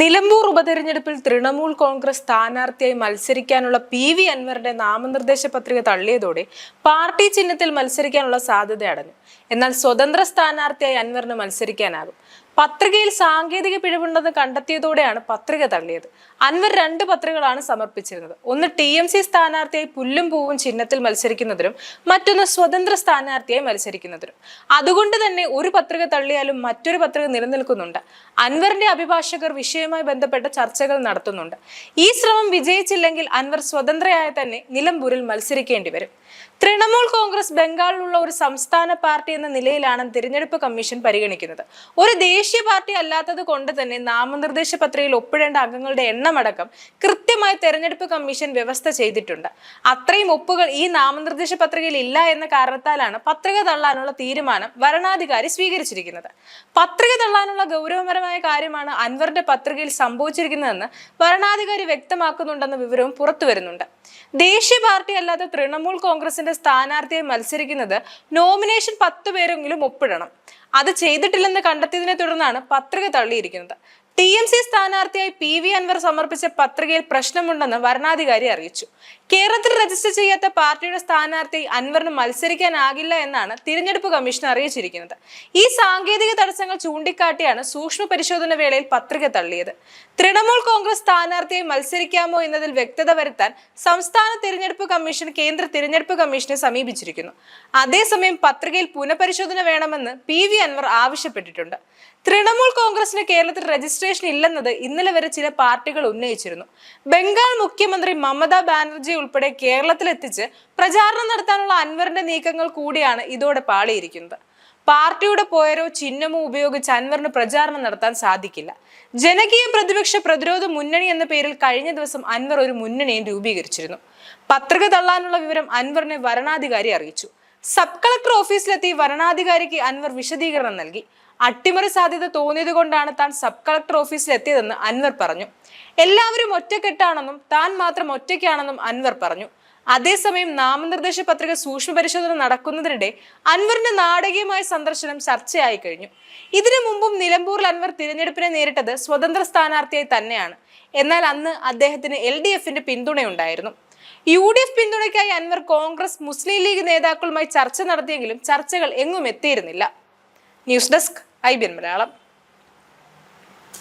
നിലമ്പൂർ ഉപതെരഞ്ഞെടുപ്പിൽ തൃണമൂൽ കോൺഗ്രസ് സ്ഥാനാർത്ഥിയായി മത്സരിക്കാനുള്ള P V അൻവറിന്റെ നാമനിർദ്ദേശ പത്രിക തള്ളിയതോടെ പാർട്ടി ചിഹ്നത്തിൽ മത്സരിക്കാനുള്ള സാധ്യത അടഞ്ഞു എന്നാൽ സ്വതന്ത്ര സ്ഥാനാർത്ഥിയായി അൻവറിന് മത്സരിക്കാനാകും. പത്രികയിൽ സാങ്കേതിക പിഴവുണ്ടെന്ന് കണ്ടെത്തിയതോടെയാണ് പത്രിക തള്ളിയത്. അൻവർ രണ്ട് പത്രികകളാണ് സമർപ്പിച്ചിരുന്നത്. ഒന്ന് ടി എം സി സ്ഥാനാർത്ഥിയായി പുല്ലും പൂവും ചിഹ്നത്തിൽ മത്സരിക്കുന്നതിനും മറ്റൊന്ന് സ്വതന്ത്ര സ്ഥാനാർത്ഥിയായി മത്സരിക്കുന്നതിനും. അതുകൊണ്ട് തന്നെ ഒരു പത്രിക തള്ളിയാലും മറ്റൊരു പത്രിക നിലനിൽക്കുന്നുണ്ട്. അൻവറിന്റെ അഭിഭാഷകർ വിഷയവുമായി ബന്ധപ്പെട്ട ചർച്ചകൾ നടത്തുന്നുണ്ട്. ഈ ശ്രമം വിജയിച്ചില്ലെങ്കിൽ അൻവർ സ്വതന്ത്രയായ തന്നെ നിലമ്പൂരിൽ മത്സരിക്കേണ്ടി വരും. തൃണമൂൽ കോൺഗ്രസ് ബംഗാളിലുള്ള ഒരു സംസ്ഥാന പാർട്ടി എന്ന നിലയിലാണ് തിരഞ്ഞെടുപ്പ് കമ്മീഷൻ പരിഗണിക്കുന്നത്. ഒരു ദേശീയ പാർട്ടി അല്ലാത്തത് കൊണ്ട് തന്നെ നാമനിർദ്ദേശ പത്രികയിൽ ഒപ്പിടേണ്ട അംഗങ്ങളുടെ എണ്ണമടക്കം കൃത്യമായി തെരഞ്ഞെടുപ്പ് കമ്മീഷൻ വ്യവസ്ഥ ചെയ്തിട്ടുണ്ട്. അത്രയും ഒപ്പുകൾ ഈ നാമനിർദ്ദേശ പത്രികയിൽ ഇല്ല എന്ന കാരണത്താലാണ് പത്രിക തള്ളാനുള്ള തീരുമാനം വരണാധികാരി സ്വീകരിച്ചിരിക്കുന്നത്. പത്രിക തള്ളാനുള്ള ഗൗരവപരമായ കാര്യമാണ് അൻവറിന്റെ പത്രികയിൽ സംഭവിച്ചിരിക്കുന്നതെന്ന് വരണാധികാരി വ്യക്തമാക്കുന്നുണ്ടെന്ന വിവരവും പുറത്തു വരുന്നുണ്ട്. ദേശീയ പാർട്ടി അല്ലാത്ത തൃണമൂൽ കോൺഗ്രസിന്റെ സ്ഥാനാർത്ഥിയെ മത്സരിക്കുന്നത് നോമിനേഷൻ പത്ത് പേരെങ്കിലും ഒപ്പിടണം. അത് ചെയ്തിട്ടില്ലെന്ന് കണ്ടെത്തിയതിനെ തുടർന്നാണ് പത്രിക തള്ളിയിരിക്കുന്നത്. ടി എം സി സ്ഥാനാർത്ഥിയായി പി വി അൻവർ സമർപ്പിച്ച പത്രികയിൽ പ്രശ്നമുണ്ടെന്ന് വരണാധികാരി അറിയിച്ചു. കേരളത്തിൽ രജിസ്റ്റർ ചെയ്യാത്ത പാർട്ടിയുടെ സ്ഥാനാർത്ഥി അൻവറിന് മത്സരിക്കാനാകില്ല എന്നാണ് തിരഞ്ഞെടുപ്പ് കമ്മീഷൻ അറിയിച്ചിരിക്കുന്നത്. ഈ സാങ്കേതിക തടസ്സങ്ങൾ ചൂണ്ടിക്കാട്ടിയാണ് സൂക്ഷ്മ പരിശോധന വേളയിൽ പത്രിക തള്ളിയത്. തൃണമൂൽ കോൺഗ്രസ് സ്ഥാനാർത്ഥിയെ മത്സരിക്കാമോ എന്നതിൽ വ്യക്തത വരുത്താൻ സംസ്ഥാന തിരഞ്ഞെടുപ്പ് കമ്മീഷൻ കേന്ദ്ര തിരഞ്ഞെടുപ്പ് കമ്മീഷനെ സമീപിച്ചിരിക്കുന്നു. അതേസമയം പത്രികയിൽ പുനഃപരിശോധന വേണമെന്ന് പി വി അൻവർ ആവശ്യപ്പെട്ടിട്ടുണ്ട്. തൃണമൂൽ കോൺഗ്രസിന് കേരളത്തിൽ രജിസ്ട്രേഷൻ ഇല്ലെന്നത് ഇന്നലെ വരെ ചില പാർട്ടികൾ ഉന്നയിച്ചിരുന്നു. ബംഗാൾ മുഖ്യമന്ത്രി മമതാ ബാനർജി ഉൾപ്പെടെ കേരളത്തിലെത്തിച്ച് പ്രചാരണം നടത്താനുള്ള അൻവറിന്റെ നീക്കങ്ങൾ കൂടിയാണ് ഇതോടെ പാളിയിരിക്കുന്നത്. പാർട്ടിയുടെ പോയരോ ചിഹ്നമോ ഉപയോഗിച്ച് അൻവറിന് പ്രചാരണം നടത്താൻ സാധിക്കില്ല. ജനകീയ പ്രതിപക്ഷ പ്രതിരോധ മുന്നണി എന്ന പേരിൽ കഴിഞ്ഞ ദിവസം അൻവർ ഒരു മുന്നണിയും രൂപീകരിച്ചിരുന്നു. പത്രിക തള്ളാനുള്ള വിവരം അൻവറിനെ വരണാധികാരി അറിയിച്ചു. സബ് കളക്ടർ ഓഫീസിലെത്തി വരണാധികാരിക്ക് അൻവർ വിശദീകരണം നൽകി. അട്ടിമറി സാധ്യത തോന്നിയത് കൊണ്ടാണ് താൻ സബ് കളക്ടർ ഓഫീസിലെത്തിയതെന്ന് അൻവർ പറഞ്ഞു. എല്ലാവരും ഒറ്റക്കെട്ടാണെന്നും താൻ മാത്രം ഒറ്റയ്ക്കാണെന്നും അൻവർ പറഞ്ഞു. അതേസമയം നാമനിർദ്ദേശ പത്രിക സൂക്ഷ്മ പരിശോധന നടക്കുന്നതിനിടെ അൻവറിന്റെ നാടകീയമായ സന്ദർശനം ചർച്ചയായി കഴിഞ്ഞു. ഇതിനു മുമ്പും നിലമ്പൂരിൽ അൻവർ തിരഞ്ഞെടുപ്പിനെ നേരിട്ടത് സ്വതന്ത്ര സ്ഥാനാർത്ഥിയായി തന്നെയാണ്. എന്നാൽ അന്ന് അദ്ദേഹത്തിന് എൽ ഡി എഫിന്റെ പിന്തുണയുണ്ടായിരുന്നു. യു ഡി എഫ് പിന്തുണയ്ക്കായി അൻവർ കോൺഗ്രസ് മുസ്ലിം ലീഗ് നേതാക്കളുമായി ചർച്ച നടത്തിയെങ്കിലും ചർച്ചകൾ എങ്ങും എത്തിയിരുന്നില്ല. News desk I B N Malayalam